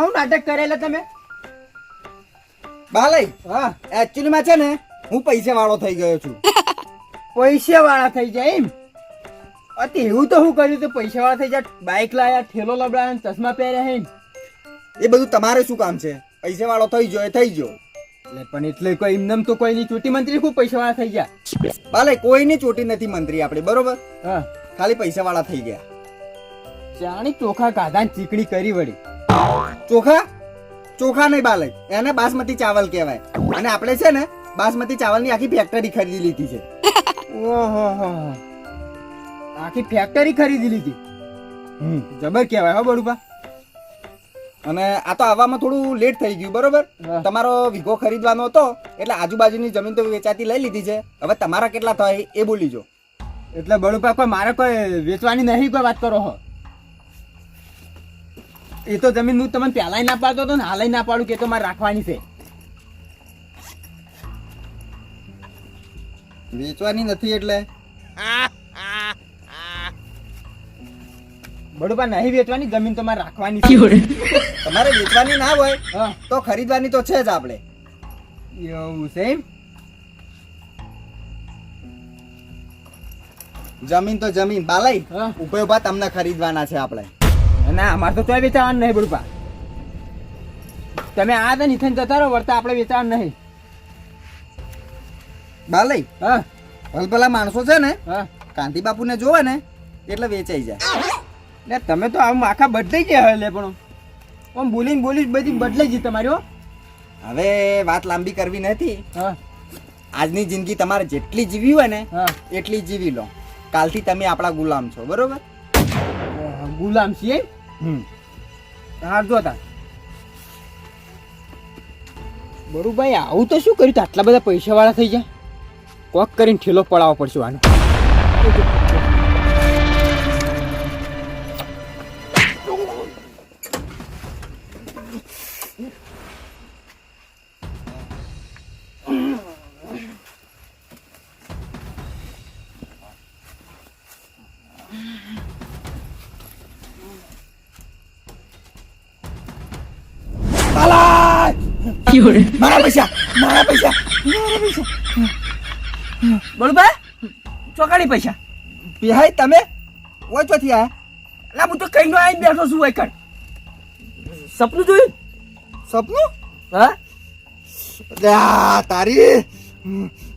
આવું નાટક કરેલા તમે? બાલય હા. એકચ્યુઅલી માં છે ને હું પૈસા વાળો થઈ ગયો છું. પૈસા વાળા થઈ જાય એમ? અતિ એવું તો હું કર્યું તો પૈસા વાળા થઈ જાય બાઇક લાયા ઠેલો લબડાયા ચશ્મા પહેર્યા એમ એ બધું તમારે શું કામ છે? પૈસા વાળો થઈ ગયો એ થઈ ગયો. એટલે પણ એટલે કોઈ એમનેમ તો કોઈ નહીં ચૂંટી મંત્રી ખૂબ પૈસા વાળા થઈ ગયા. બાલે કોઈની ચોટી નથી મંત્રી આપણે બરોબર? હા. ખાલી પૈસા વાળા થઈ ગયા. ચાણી ચોખા કાધા ને ચીકણી કરી વળી. ચોખા? ચોખા નહીં બાલે. એને બાસમતી ચાવલ કહેવાય. અને આપણે છે ને બાસમતી ચાવલની આખી ફેક્ટરી ખરીદી લીધી છે. ઓહો. આખી ફેક્ટરી ખરીદી લીધી. હમ. જબર કહેવાય હો બડુપા અને આ તો આવવામાં થોડું લેટ થઈ ગયું બરોબર? તમારો વીઘો ખરીદવાનો હતો એટલે આજુબાજુની જમીન તો વેચાતી લઈ લીધી છે. હવે તમારા કેટલા થાય એ બોલીજો એટલે બડુપા કોઈ મારે કોઈ વેચવાની નહીં કોઈ વાત કરો હો. એ તો જમીન હું તમને પહેલાય ના પાડતો હતો ને હાલાય ના પાડું કે તો મારે રાખવાની છે. વેચવાની નથી એટલે. બડુપા નહીં વેચવાની જમીન તો મારે રાખવાની છે. તમારે વેચવાની ના હોય હા. તો ખરીદવાની તો છે જ આપણે. એવું છે જમીન તો જમીન બાલય હા. ઉભે ઊભા તમને ખરીદવાના છે આપણે. ના અમારે તો તોય વેચાવાનું નહીં બડુપા. તમે આ તો નિથન જતા રહો વર્તા આપણે વેચાવાનું નહીં. બાલઈ હા. પેલા માણસો છે ને હા. કાંતિ બાપુને જોવે ને એટલે વેચાઈ જાય. ને તમે તો આમ આખા બદલાઈ ગયા લે પણ આમ બોલીને બોલી બધી બદલાઈ ગઈ તમારી હો. હવે વાત લાંબી કરવી નથી. હા. આજની જિંદગી તમારે જેટલી જીવી હોય ને એટલી જીવી લો. કાલથી તમે આપણા ગુલામ છો બરોબર? ગુલામ છીએ? હમ. હાર જો તા બરુભાઈ, આવું તો શું કર્યું? આટલા બધા પૈસા વાળા થઈ જાય કોક કરીને ઠેલો પડાવવો પડશે આનો. મારા પૈસા મારા પૈસા બરુભાઈ ચોકાડી પૈસા. બિહાઈ તમે ઓય ચોથી આ લા હું તો કઈ નો આવીને બેઠો છું એકડ સપનું જોયું? સપનું? હા? તારી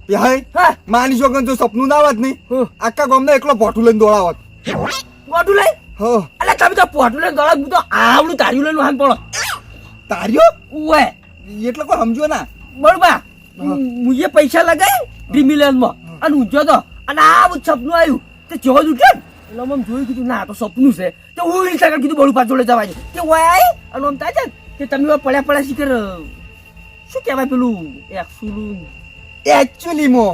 બિહાઈ હા. માની છોકન તો સપનું ના આવત નહીં. આખા ગામને એકલો ભોઠું લઈને દોડાવત. પોટું લઈ? હો. એટલે તમે તો પોટું લઈને દોડાવ હું તો આવડું તાર્યું લઈને હાથ પડો તારીઓ? ઉવે. એટલે કોઈ સમજો ના? બરોબર મુજે પૈસા લગાય ડ્રીમીલેન્ડમાં અને ઊંઝો તો અને આ બધું સપનું આવ્યું. તે જો જ ઉઠે એટલે આમ જોયું કીધું ના તો સપનું છે. તો હું ઇન્સ્ટાગ્રામ કીધું બળું પાછળ જવા છે કે ઓય આઈ અને આમ છે કે તમે પડ્યા પડ્યા શીખર શું કહેવાય પેલું? એક્સુલું એકચ્યુઅલી મો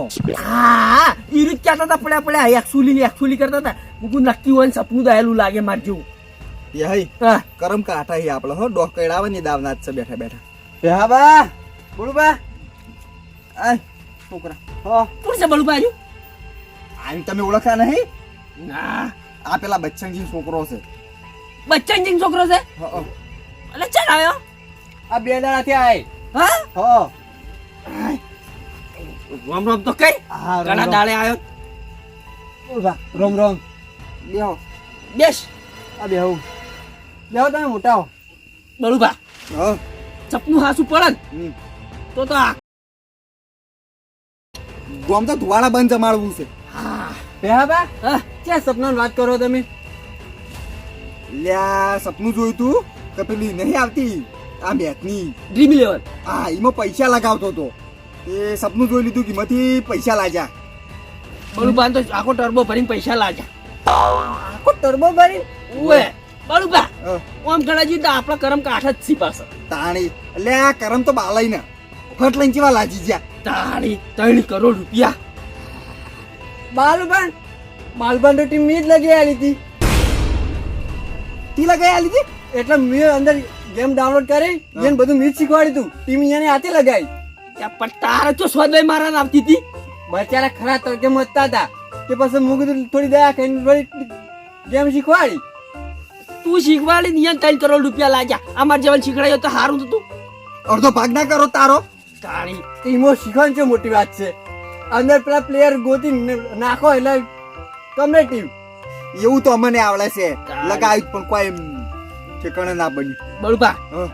હા ઈ રીત કહેતા હતા પડ્યા પડ્યા. એક્સુલી ને એક્સુલી કરતા હતા. હું નક્કી હોય સપનું દાયેલું લાગે માર જેવું. કરમ કાઠા હી આપણે હો ડોક કઈડાવે ને દાવના છે બેઠા બેઠા. હા બા બળુબા આ છોકરા. હો. કોણ છે બળુબા આવ્યું આમ તમે ઓળખતા નહીં? ના. આ પેલા બચ્ચનજી છોકરો છે. બચ્ચન છોકરો છે. એટલે ચાલ આવ્યો આ બે દાડા થી હા? આય. હો રોમ રોમ તો કઈ. ઘણા. દાડે આવ્યો ઊભા, રોમ રોમ. બેહો. બેસ. આ બેહો. બેહો તમે મોટા હો. બળુબા હો. સપનું હાસું પડે તો તો ગોમ તો ધુવાડા બંધ જમાડવું છે. હા, ક્યાં સપનાની વાત કરો તમે? લ્યા સપનું જોયું તું? તો પેલી નહીં આવતી? આ મેથની. ડ્રીમ ઇલેવન હા એમાં પૈસા લગાવતો હતો. એ સપનું જોઈ લીધું કે એમાંથી પૈસા લાગ્યા. બળુબા તો આખો ટર્બો ભરીને પૈસા લાગ્યા. આખો ટર્બો ભરી ઉવે. બળુબા અ, ઓમ ગણાજી તો આપણા કરમ કાઠ જ છી પાસે તાણી. એટલે આ કરમ તો બાલાઈ ને ફટ લઈને ચેવા લાજી ગયા? તાણી ત્રણ કરોડ રૂપિયા. બાલુબન બાલુબાન તો ટીમ મી જ લગી આલી હતી. તી લગાઈ આલી હતી? એટલે મેં અંદર ગેમ ડાઉનલોડ કરી એને બધું મીજ શીખવાડ્યું તું ટીમ એને હાથે લગાવી. પણ તારે તો સ્વાદય મારા આવતી હતી. બચારા ખરા તડકે મતતા હતા તે. પછી મૂકી થોડી દયા કરીને થોડી ગેમ શીખવાડી. તું શીખવાડી નિયન ત્રણ કરોડ રૂપિયા લાગ્યા. અમાર જેવા શીખડાયો તો સારું તું અડધો ભાગ ના કરો તારો. તારી. ટીમો શીખવાની છે મોટી વાત છે? અંદર પેલા પ્લેયર ગોતી નાખો એટલે તમે ટીમ. એવું તો અમને આવડે છે. લગાવ્યું પણ કોઈ ઠેકાણે ના બન્યું. બળુપા હું.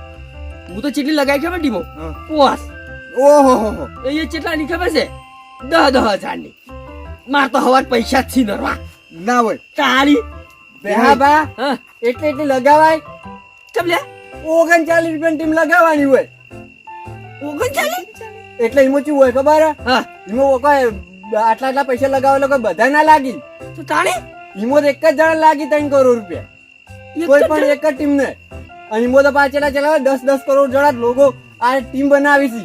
તો ચેટલી લગાવી ખબર ટીમો. પોસ ઓહો. એ ચેટલાની ખબર છે? દહ દહ હજારની. માર તો હવાર પૈસા જ થી નરવા. ના હોય. તારી. હા બા એટલે એટલી લગાવાય. ચમ લે? ઓગણચાલીસ રૂપિયાની ટીમ લગાવવાની હોય. ઓગણચાલીસ? એટલે એમાં શું હોય ખબર? એમાં કોઈ આટલા આટલા પૈસા લગાવે લોકો બધા ના લાગી. તો તાણી? એમાં એક જ જણા લાગી ત્રણ કરોડ રૂપિયા. કોઈ પણ એક જ ટીમ ને. અને એમાં તો પાછળ ચલાવે દસ દસ કરોડ જણા લોકો આ ટીમ બનાવી છે.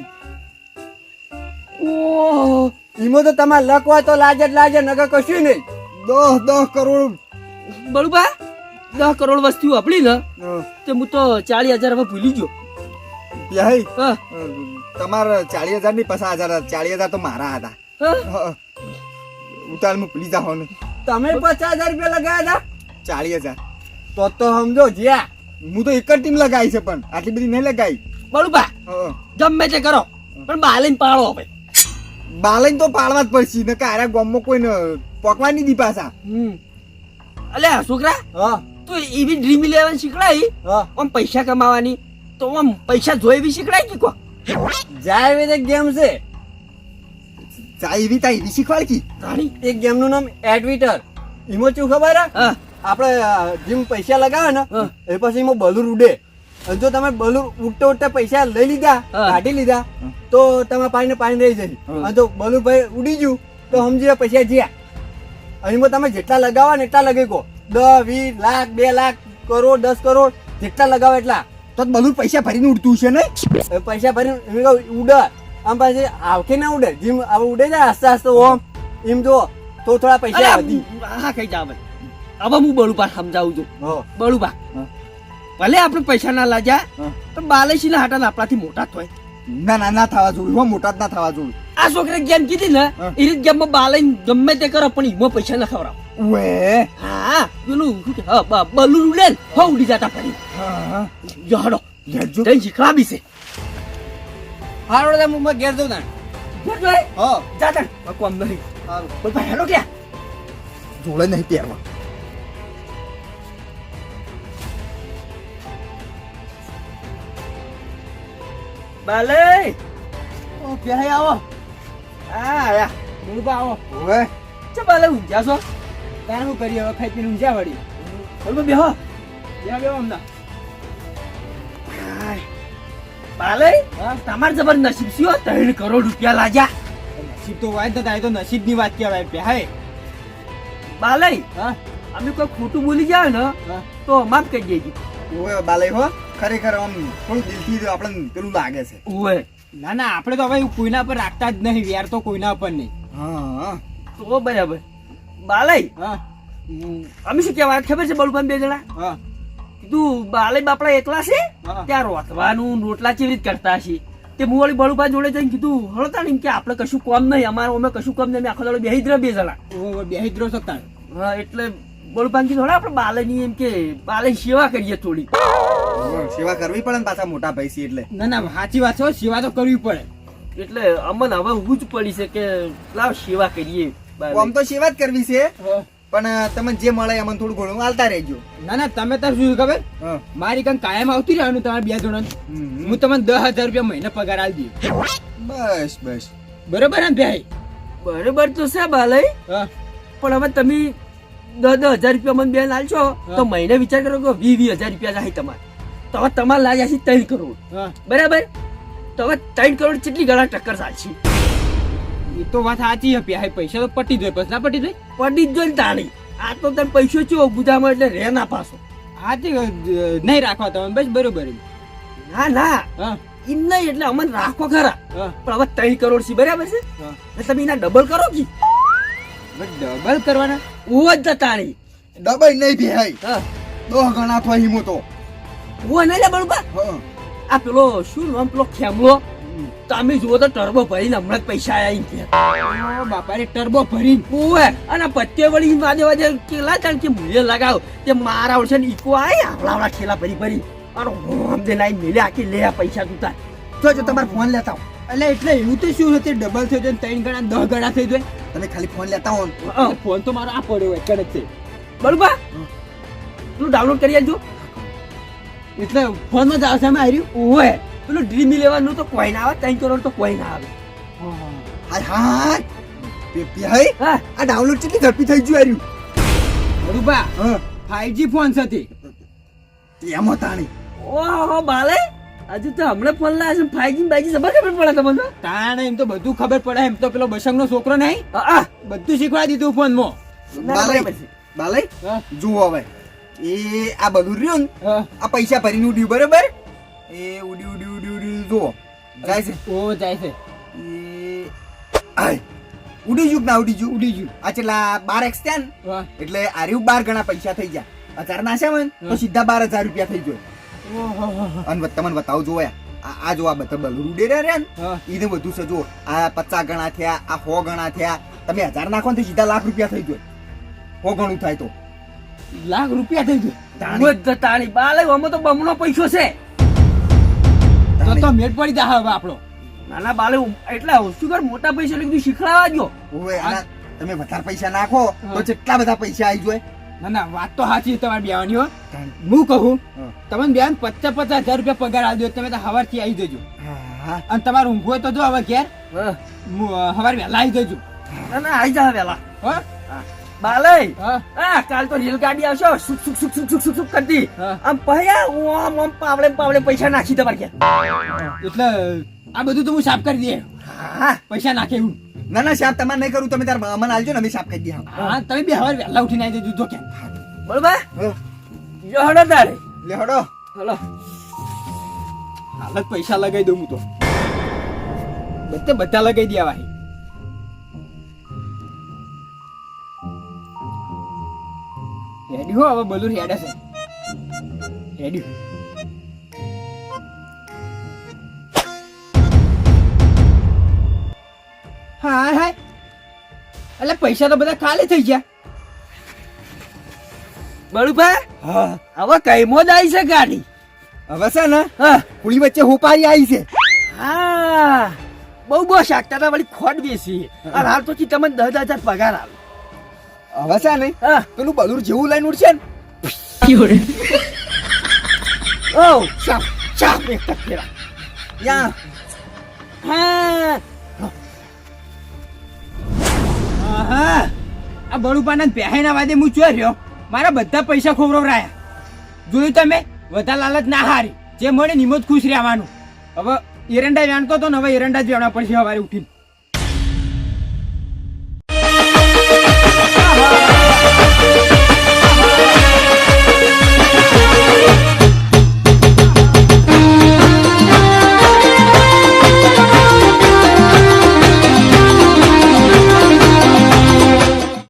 એમાં તો તમારે લક હોય તો લાજે જ લાજે નગર કશું નહીં. દસ દસ કરોડ બળુપા દસ કરોડ વસ્તુ આપણી ને. તે હું તો ચાલીસ હજાર હવે ભૂલી ગયો. તમારે ચાલીસ હજારની પચાસ હજાર. ચાલીસ હજાર તો મારા હતા. ઉતાર હું ભૂલી જાઓ ને. તમે પચાસ હજાર રૂપિયા લગાવ્યા હતા? ચાલીસ હજાર તો તો સમજો જ્યાં. હું તો એક જ ટીમ લગાવી છે પણ. આટલી બધી નહીં લગાવી બળુપા હં. ગમે તે કરો. પણ બાલીન પાડો હવે. બાલીન તો પાડવા જ પડશે. ને કારા ગામમાં કોઈને પકવાની દી પાછા. હમ. અલ્યા છોકરા હા. તું એવી ડ્રીમ ઇલેવન શીખડાઈ? હા. આમ પૈસા કમાવાની? તો આમ પૈસા જોઈ બી શીખડાય કે કો જાય એક ગેમ છે. જાય એવી તાઈ એવી શીખવાડ રાણી એક ગેમનું નામ એડવિટર એમાં શું ખબર હે? આપણે જેમ પૈસા લગાવે ને એ પછી એમાં બલૂર ઉડે. જો તમે બલૂર ઉડતે ઉડતે પૈસા લઈ લીધા. કાઢી લીધા તો તમે પાણી પાણી રહી જશે. અને જો બલૂર ભાઈ ઉડી ગયું તો સમજી પૈસા જ્યાં. અને એમાં તમે જેટલા લગાવો ને એટલા લગાવી કહો દસ વીસ લાખ બે લાખ કરોડ દસ કરોડ જેટલા લગાવો એટલા. તો બધું પૈસા ભરીને ઉડતું છે ને પૈસા ભરીને ઉડે. આમ પાછી આવકે ના ઉડે? જેમ હવે ઉડે જાય આસ્તે આસ્તે ઓમ. એમ જો તો થોડા પૈસા વધી. હા કઈ જા હવે હવે હું બળુપા સમજાવું છું. બળુપા. ભલે આપણે પૈસા ના લાગ્યા હા. તો બાલેશી ના હાટા આપણાથી મોટા થાય ના ના ના થવા જોયું. હો મોટા જ ના થવા જોયું. આ છોકરા ગેમ કીધી ને એ રીત ગેમમાં બાલાઈ ગમે તે કરો પણ એમાં પૈસા ના ખવડાવ. ઉવે? હા પેલું શું કે હા બ- બલૂન ઉડે ને હો ઉડી જતા ફરી. જહડો લેજો જઈ શીખવા બી છે. હારો તો હું ઘેર દઉં તાણ. જોઈ હા. જા તાણ. કોમ નહીં. સારું. બળુપા હેલો ક્યાં? જોડે નહીં પહેરવા. બાલે! ઓ ક્યાં આવો. હા આયા બળુપા આવો ઉવે ચા બાલે ઊંઘ્યા છો. તાણ શું કરીએ હવે ખાઈ પીને ઊંઝા વળી. બળુપા બેહો. બેહો હમણાં. હાય. બાલે તમાર જબર નસીબ સિયો ત્રણ કરોડ રૂપિયા લાગ્યા. નસીબ તો વાય તો આ તો નસીબની વાત કહેવાય બે હાય. બાલે હા? અમે કોઈ ખોટું બોલી જાય ને હા. તો માફ કરી દેજો. ઉવે બાલય હો ખરેખર આમ થોડું દિલથી આપણને પેલું લાગે છે. ઓએ ના ના આપણે તો હવે કોઈના પર રાખતા જ નહીં વ્યાર તો કોઈના પર નહીં. હા. તો બરાબર. બાલય હા. અમે શું કહેવાય? ખબર છે બળુભાઈ બે જણા? હા. કીધું બાલાઈ બાપડા એકલા છે? ત્યાં રોતવાનું રોટલા કેવી રીતે કરતા હશે? તે હું વળી બળુભાઈ જોડે જઈને કીધું હળતા ને કે આપણે કશું કામ નહીં અમારે અમે કશું કામ નહીં આખો દાડો બેહી બે જણા. ઓ બે જ શકતા હા એટલે બળુભાઈ કીધું હળે આપણે બાલયની એમ કે બાલય સેવા કરીએ થોડી. સેવા કરવી પડે ને પાછા મોટા પૈસી એટલે? ના ના સાચી વાત છે સેવા તો કરવી પડે. એટલે અમને હવે ઊભું જ પડી છે કે લાવ સેવા કરીએ. આમ તો સેવા જ કરવી છે. પણ તમને જે મળે એમાં થોડું ઘણું હાલતા રહેજો. ના ના તમે તાર શું ખબર? મારી કંઈ કાયમ આવતી રહેવાનું તમારે બે જણા હું તમને દસ હજાર રૂપિયા મહિને પગાર આલી દઉં બસ બસ. બરોબર ને ભાઈ? બરોબર તો છે બાલય. પણ હવે તમે દસ દસ હજાર રૂપિયા મને બેન આલશો તો મહિને વિચાર કરો કે વીસ વીસ હજાર રૂપિયા જાય તમારે. તો હવે તમારે લાગ્યા છે ત્રણ કરોડ. હા. બરાબર? તો હવે ત્રણ કરોડ કેટલી ગણા ટક્કર ચાલશે? એ તો વાત સાચી છે હા પૈસા તો પટી જાય પછી ના પટી જાય પડી જ જોઈને તાણી. આ તો તને પૈસો ચો ગુજામાં એટલે રે ના પાછો. સાચી અ, નહીં રાખવા તમે બસ બરોબર. ના ના. હા. નહીં એટલે અમને રાખો ખરા. પણ હવે ત્રણ કરોડ છે બરાબર છે? એટલે તમે એના ડબલ કરો કે? બસ ડબલ કરવાના? ઓ જ તાણી. ડબલ નહીં ભાઈ હા. દો ગણા થાય હિમો તો. ઓ લે બરોબર હા. આ પેલો શું નામ? પેલો ખેમલો? તમે જુઓ તો ટર્બો ભરીને હમણાં પૈસા આયા બાપા રે ટર્બો ભરી ઓવે અને પત્તે વળી વાજે વાજે કેલા જાણ કે મૂલ્ય લગાવ. તે મારા ઓળશે ને ઈકો આય આવડા આવડા ખેલા ભરી ભરી. અને હોમ દે નાઈ મેલે આખી લે આ પૈસા તું તાર. જો જો તમારે ફોન લેતા એટલે એટલે એવું તો શું હતું ડબલ થઈ જાય ત્રણ ગણા દસ ગણા થઈ જાય. તમે ખાલી ફોન લેતા હો ફોન તો મારો આ પડ્યો એક જ છે. બરોબર તું ડાઉનલોડ કરી આલજો. એટલે ફોનમાં જ આવશે અમે હાર્યું? ઓવે પેલું ડ્રીમ લેવાનું તો કોઈ ના આવે ત્રણ કરોડ તો કોઈ ના આવે. હા. હા પેપી પે- હા. આ ડાઉનલોડ કેટલી ઝડપી થઈ ગયું હાર્યું? રૂપા હા. ફાઈવ જી ફોન છે એમ તાણી. ઓહો બાલે. હજુ તો હમણાં ફોન લાવે છે ફાઈવ જી બાઈજી જબર ખબર પડે તમને? તાણે એમ તો બધું ખબર પડે એમ તો પેલો બસંગનો છોકરો નહીં? બધું શીખવાડી દીધું ફોનમાં બાલે હા, જુઓ હવે. એ આ બધું રહ્યું ને આ પૈસા ભરીને ઉડ્યું બરોબર? એ ઉડી ઉડી ઉડી ઉડી જુઓ. જાય છે. ઓ જાય છે. એ આય ઉડી જુક ના ઉડી જુક ઉડી ગયું. આ છેલ્લા બાર એક્સ થયા એટલે આર્યું બાર ગણા પૈસા થઈ ગયા. હજાર ના છે તો સીધા બાર હજાર રૂપિયા થઈ ગયો. અને તમને બતાવું જોયા આ જો આ બધા બલૂન ઉડે રહ્યા ને. એને બધું છે જો આ પચાસ ગણા થયા આ સો ગણા થયા. તમે હજાર નાખો ને તો સીધા લાખ રૂપિયા થઈ ગયો. સો ગણું થાય તો. લાખ રૂપિયા થઈ ગયો. તાળી બાલે અમે તો બમણો પૈસો છે. તો તો મેટ પડી જા હવે આપણો. નાના બાલે એટલે કર મોટા પૈસા લઈ શીખડાવા જો ઓવે તમે વધારે પૈસા નાખો તો હા. જેટલા બધા પૈસા આવી જાય. ના ના વાત તો સાચી તમારી બેવાની હો. હું કહું તમને બેન પચાસ પચાસ હજાર રૂપિયા પગાર આવી દો તમે તો સવારથી આવી જજો. હા. અને તમારે ઊંઘવું હોય તો જો હવે ઘેર. હા. હું, અ, સવારે વહેલા આવી જજો. ના ના આવી જા વહેલા. હો. બાલે હા? કાલ તો રેલગાડી આવશે. સુક સુક સુક સુક સુક સુક સુક કરતી આમ પહ્યા ઓમ ઓમ પાવડે પાવડે પૈસા નાખી તમારે એટલે આ બધું તો હું સાફ કરી દે. હા. પૈસા નાખે એવું. ના ના સાહેબ તમારે નહીં કરું. તમે તાર અમને આલજો ને અમે સાફ કરી દઈએ. હા તમે બે સવારે વહેલા ઉઠીને આવી જજો કે બરોબર. જો હડો તારે. લે હડો. હલો. હાલત પૈસા લગાવી દઉં હું તો. બધે બધા લગાવી દેવાય રેડી હો હવે બધું હેડે છે. હેડી હા હા એટલે પૈસા તો બધા ખાલી થઈ ગયા. હા. હવે કઈમો જ આવી છે ગાડી. હવે છે ને હા. પુલી વચ્ચે હોપારી આવી છે. હા. બહુ બહુ શાકતા વળી ખોટ બેસી. હાલ તો તમને દસ હજાર પગાર આવે હવે છે ને હા. પેલું બલુર જેવું લઈને ઉડશે ને. ઓ! શાપ શાપ એક તક યા. હા. આહા. આ બળુપાના પહેના વાદે હું ચોર રહ્યો. મારા બધા પૈસા ખોવરાયા જોયું તમે? બધા લાલચ ના હારી. જે મળે નિમો જ ખુશ રહેવાનું. હવે એરંડા જાણતો તો ને હવે એરંડા જ વેણવા પડશે સવારે ઉઠીને.